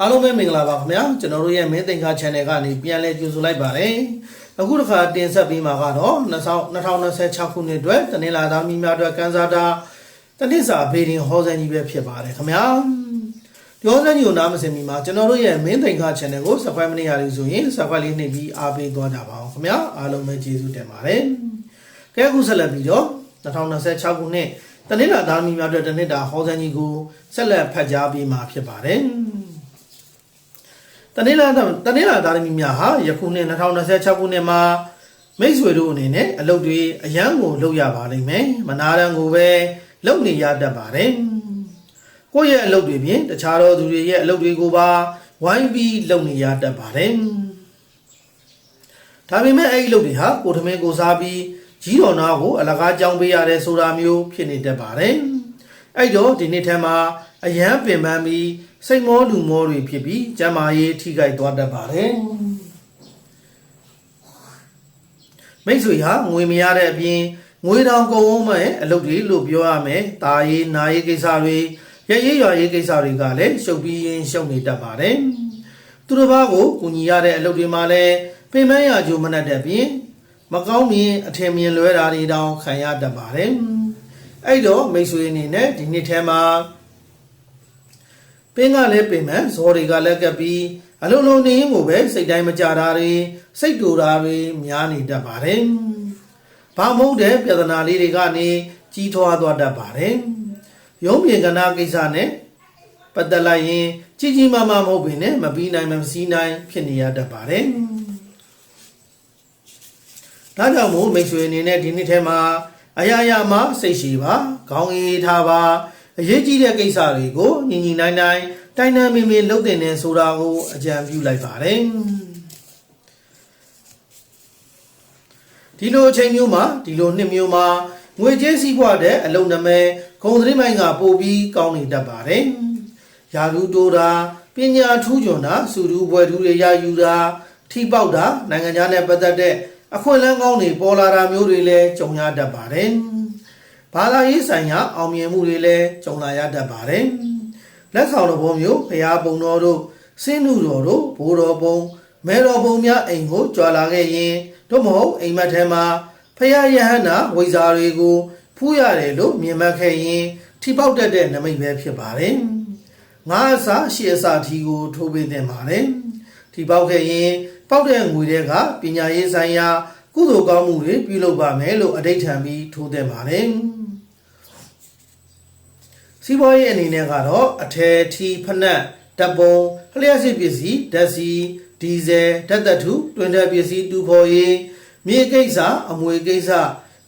အားလုံးပဲမင်္ဂလာပါခင်ဗျာကျွန်တော်တို့ရဲ့မင်းသင်္ကာ channel ကနေပြန်လည်ကြိုဆိုလိုက်ပါတယ်အခုတစ်ခါတင်ဆက်ပေးမှာကတော့2026ခုနှစ်အတွက်တနင်္လာသားမိများအတွက်ကန်စားတာတနစ်စာဘေဒင်ဟောစံကြီးပဲဖြစ်ပါတယ်ခင်ဗျာဒီဟောစံကြီးကိုနားမစင်မီမှာကျွန်တော်တို့ရဲ့မင်းသင်္ကာ channel ကို subscribe မနေရသေးဆိုရင် subscribe လေးနှိပ်ပြီးအားပေးသွားကြပါအောင်ခင်ဗျာအားလုံးပဲကျေးဇူးတင်ပါတယ်ကဲအခုဆက်လက်ပြီးတော့2026ခုနှစ်တနင်္လာသားမိများအတွက်တနစ်တာဟောစံကြီးကိုဆက်လက်ဖတ်ကြားပေးမှာဖြစ်ပါတယ် တနင်္လာတနင်္လာသားသမီးများဟာယခုနှစ်2026ခုနှစ်မှာမိတ်ဆွေတို့အနေနဲ့အလုပ်တွေအရန်ကိုလုပ်ရပါလိမ့်မယ်မနာရန်ကိုပဲလုပ်နေရတတ်ပါတယ်ကိုယ့်ရဲ့အလုပ်တွေပြင်တခြားသောသူတွေရဲ့အလုပ်တွေကိုပါဝိုင်းပြီးလုပ်နေရတတ်ပါတယ်ဒါပေမဲ့အဲ့ဒီအလုပ်တွေဟာကိုထမင်းကိုစားပြီးကြီးတော်နာကိုအလကားကြောင်းပေးရတဲ့ဆိုတာမျိုးဖြစ်နေတတ်ပါတယ်အဲ့တော့ဒီနေ့ထဲမှာအရန်ပင်ပန်းပြီး စိတ်မောလူမောတွေဖြစ်ပြီးကျမ်းမာရေးထိခိုက်သွားတတ်ပါတယ်မိတ်ဆွေဟာငွေမရတဲ့အပြင်ငွေတောင်ကုန်အောင်မဲ့အလုပ်တွေလို့ပြောရမယ်။ตาရေးနာရေးကိစ္စတွေရရေးရွာရေးကိစ္စတွေကလည်းရှုပ်ပြီးရင်ရှုပ်နေတတ်ပါတယ်။သူတစ်ပါးကိုကူညီရတဲ့အလုပ်တွေမှာလည်းပင်ပန်းရကြိုမနှက်တဲ့ပြင်မကောင်းမြင်အထင်မြင်လွဲတာတွေတောင်ခံရတတ်ပါတယ်။အဲ့တော့မိတ်ဆွေအနေနဲ့ဒီနှစ်ထဲမှာ ပင်ကလည်းပင်မဲ့ဇော်တွေကလည်းကပ်ပြီးအလုံးလုံးနေရင်ကိုပဲစိတ်တိုင်းမကြတာတွေစိတ်တူတာတွေများနေတတ်ပါတယ်။ဘာမဟုတ်တဲ့ပြဿနာလေးတွေကနေကြီးထွားသွားတတ်ပါတယ်။ရုံးပြင်ကနာကိစ္စနဲ့ပတ်သက်လိုက်ရင်ကြီးကြီးမားမားမဟုတ်ပင်နဲ့မပြီးနိုင်မစည်းနိုင်ဖြစ်နေရတတ်ပါတယ်။ဒါကြောင့်မို့မိတ်ဆွေအနေနဲ့ဒီနှစ်ထဲမှာအရာရာမှာစိတ်ရှိပါခေါင်းအေးထားပါ အရေးကြီးတဲ့ကိစ္စတွေကိုညီညီနိုင်နိုင်တိုင်းတမ်းမင်းမင်းလုပ်တင်နေဆိုတာကိုအကြံပြုလိုက်ပါတယ်ဒီလိုအချိန်မျိုးမှာဒီလိုနှစ်မျိုးမှာငွေကြေးစည်းပွားတဲ့အလုံနမဲဂုံသတင်းမိုင်းကပို့ပြီးကောင်းနေတတ်ပါတယ်ယာလူတိုးတာပညာထူးချွန်တာစုတူဘွယ်ထူးတွေရယူတာထိပေါက်တာနိုင်ငံခြားနဲ့ပတ်သက်တဲ့အခွင့်အလမ်းကောင်းတွေပေါ်လာတာမျိုးတွေလည်းကြုံရတတ်ပါတယ် ဘာသာရေးဆိုင်ရာအောင်မြင်မှုတွေလည်းကြုံလာရတတ်ပါတယ်။လက်ဆောင်တော်ဘုံမျိုးဘုရားပုံတော်တို့စင်းနုတော်တို့ဘိုးတော်ပုံမဲတော်ပုံများအိမ်ကိုကြွာလာခဲ့ရင်တို့မဟုတ်အိမ်မက်ထဲမှာဖရာယဟန္တာဝိဇာတွေကိုဖူးရတယ်လို့မြင်မှတ်ခဲ့ရင်ထိပေါက်တတ်တဲ့နမိတ်ပဲဖြစ်ပါတယ်။ငါးအစာရှေ့အစာထီကိုထိုးပေးတင်ပါတယ်။ထိပေါက်ခဲ့ရင်ပေါက်တဲ့ငွေတွေကပညာရေးဆိုင်ရာကုသိုလ်ကောင်းမှုတွေပြုလုပ်ပါမယ်လို့အဋိဌံပြီးထိုးတင်ပါတယ်။ စီးပွားရေးအနေနဲ့ကတော့အထယ်ထီဖနက်တပ်ပုံလျှက်စစ်ပစ္စည်းဓာတ်ဆီဒီဇယ်ဓာတ်သက်ထုတွင်တဲ့ပစ္စည်းတူဖော်ရေးမြေကိစ္စအမွေကိစ္စ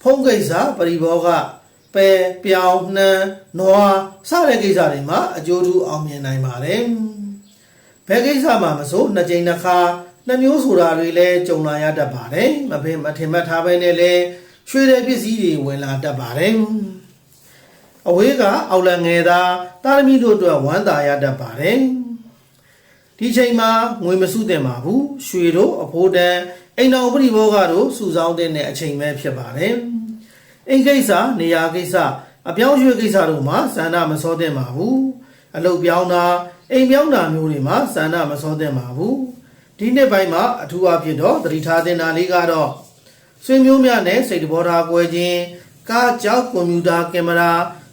ဖုံးကိစ္စပရိဘောဂပဲပြောင်းနှမ်းနွားစတဲ့ကိစ္စတွေမှာအကျိုးထူးအောင်မြင်နိုင်ပါတယ်ဘယ်ကိစ္စမှမဆိုနှစ်ကြိမ်တစ်ခါနှမျိုးဆိုတာတွေလည်းကြုံလာရတတ်ပါတယ်မဖေမထင်မှတ်ထားပဲနဲ့လည်းရွှေတဲ့ပစ္စည်းတွေဝင်လာတတ်ပါတယ် အဝေးကအောက်လငယ်သာတာရမီတို့အတွက်ဝမ်းသာရတတ်ပါတယ်ဒီချိန်မှာငွေမစုတင်ပါဘူးရွှေတို့အဖိုးတန်အိမ်တော်ပရိဘောဂတို့စုဆောင်းတဲ့အချိန်ပဲဖြစ်ပါတယ်အိမ်ကိစ္စနေရာကိစ္စအပြောင်းရွှေ့ကိစ္စတို့မှာစန္ဒမစောတင်ပါဘူးအလုတ်ပြောင်းတာအိမ်ပြောင်းတာမျိုးတွေမှာစန္ဒမစောတင်ပါဘူးဒီနှစ်ပိုင်းမှာအထူးအဖြစ်တော့သတိထားတင်တာလေးကတော့ဆွေမျိုးများနဲ့စိတ်တဘောထားကွဲခြင်းကားကြောက်ကွန်ပျူတာကင်မရာ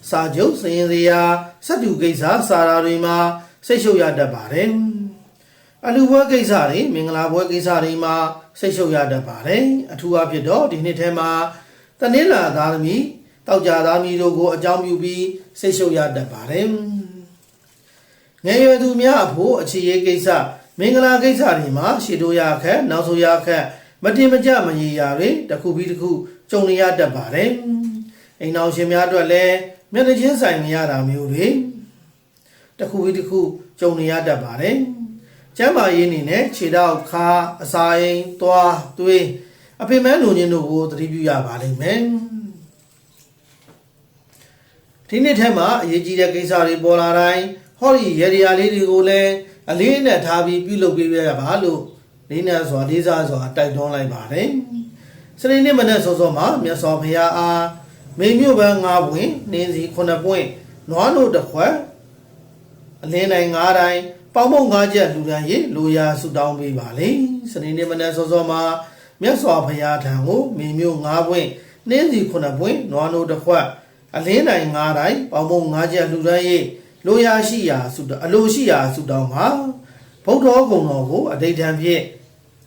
စာချုပ်စရင်စရာစက်တူကိစ္စစာရာတွေမှာစိတ်ရှုပ်ရတတ်ပါတယ်အလူပွဲကိစ္စတွေမင်္ဂလာပွဲကိစ္စတွေမှာစိတ်ရှုပ်ရတတ်ပါတယ်အထူးအဖြစ်တော့ဒီနှစ်ထဲမှာတနင်္လာသားသမီးတောက်ကြသားသမီးတို့ကိုအကြောင်းပြုပြီးစိတ်ရှုပ်ရတတ်ပါတယ်ငယ်ရွယ်သူများအဖို့အခြေရေးကိစ္စမင်္ဂလာကိစ္စတွေမှာရှေ့တို့ရခက်နောက်ဆိုရခက်မတင်မကြမရေရာတွေတစ်ခုပြီးတစ်ခုကြုံရတတ်ပါတယ်အိမ်တော်ရှင်များအတွက်လည်း မျက်နှာချင်းဆိုင်နေရတာမျိုးတွေတစ်ခုပြီးတစ်ခုကြုံနေရတတ်ပါတယ်ကျမ်းမာရေးအနေနဲ့ခြေထောက်ခါအစာအိမ်သွားသွေးအဖေမန်းလူချင်းတို့ကိုသတိပြုရပါလိမ့်မယ်ဒီနေ့ထဲမှာအရေးကြီးတဲ့ကိစ္စတွေပေါ်လာတိုင်းဟောဒီရေဒီယာလေးတွေကိုလည်းအလေးနဲ့ထားပြီးပြုလုပ်ပေးရပါလို့လေးနဲ့စွာလေးစားစွာတိုက်တွန်းလိုက်ပါတယ်စနေနေ့မနက်စောစောမှာမြတ်စွာဘုရားအား မေမြို့ပန်း၅ပွင့်နင်းစီ9ပွင့်နွားနို့တစ်ခွက်အလင်းတိုင်း၅တိုင်းပေါင်းမုံ၅ချက်လူတန်းရေးလိုရာဆုတောင်းပေးပါလေစနေနေ့မနက်စောစောမှာမြတ်စွာဘုရားထံကိုမိမျိုး၅ပွင့်နှင်းစီ9ပွင့်နွားနိုးတစ်ခွက်အလင်းတိုင်၅တိုင်ပေါင်းမုံ၅ချက်လူတန်းရေးလိုရာရှိရာဆုတောင်းအလိုရှိရာဆုတောင်းပါဗုဒ္ဓဂုံတော်ကိုအဋိဌံဖြင့်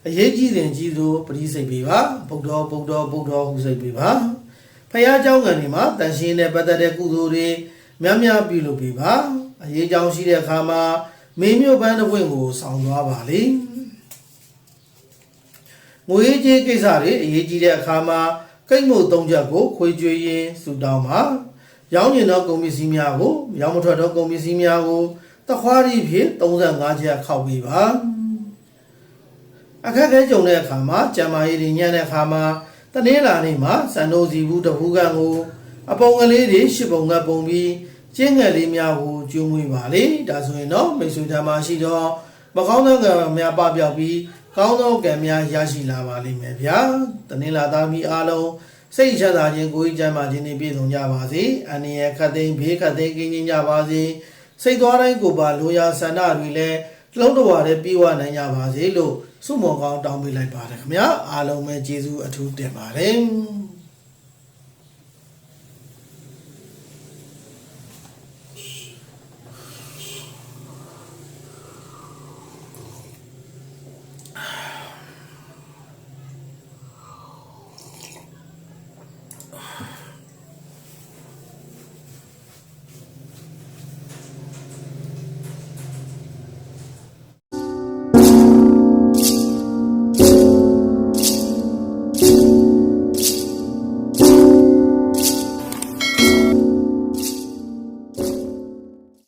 အရေးကြီးစဉ်ကြီးသို့ပရိစိတ်ပေးပါဗုဒ္ဓဗုဒ္ဓဗုဒ္ဓဟုစိတ်ပေးပါ ဖះเจ้าငံဒီမှာတန်ရှင်းတဲ့ပတ်သက်တဲ့ကုသိုလ်တွေများများပြုလုပ်ပေးပါအရေးကြောင်းရှိတဲ့အခါမှာမင်းမျိုးပန်းတစ်ပွင့်ကိုဆောင်သွားပါလေငွေကြေးကိစ္စတွေအရေးကြီးတဲ့အခါမှာကိတ်မို့သုံးချက်ကိုခွေကြွေးရင်းဆူတောင်းပါရောင်းကျင်သောကုန်ပစ္စည်းများကိုရောင်းမထွက်သောကုန်ပစ္စည်းများကိုတခွားရီဖြင့်35ချက်ခောက်ပေးပါ အခက်အခဲကြုံတဲ့အခါမှာကြံမာရည်တွေညံ့တဲ့အခါမှာ တနင်္လာနေ့မှာစံနိုးစီဘူးတပူးကန်ကို အပုံကလေးတွေရှစ်ပုံကပုံပြီးကျင်းငယ်လေးများကိုကျွေးမွေးပါလေဒါဆိုရင်တော့မိတ်ဆွေဓမ္မရှိတော့မကောင်းသောကံများပပျောက်ပြီးကောင်းသောကံများရရှိလာပါလိမ့်မယ်ဗျာတနင်္လာသားမီအားလုံးစိတ်ချမ်းသာခြင်းကိုယ်ကြီးကျမ်းမာခြင်းတွေပြည့်စုံကြပါစေအန္တရာယ်ခတ်သိမ်းဘေးခတ်သိမ်းကင်းခြင်းကြပါစေစိတ်သွားတိုင်းကိုယ်ပါလိုရာဆန္ဒတွေလည်းလုံးတော်ရတဲ့ပြေဝနိုင်ကြပါစေလို့ ဆုမွန်ကောင်းတောင်းပေးလိုက်ပါတယ်ခင်ဗျာအားလုံးပဲကျေးဇူးအထူးတင်ပါတယ်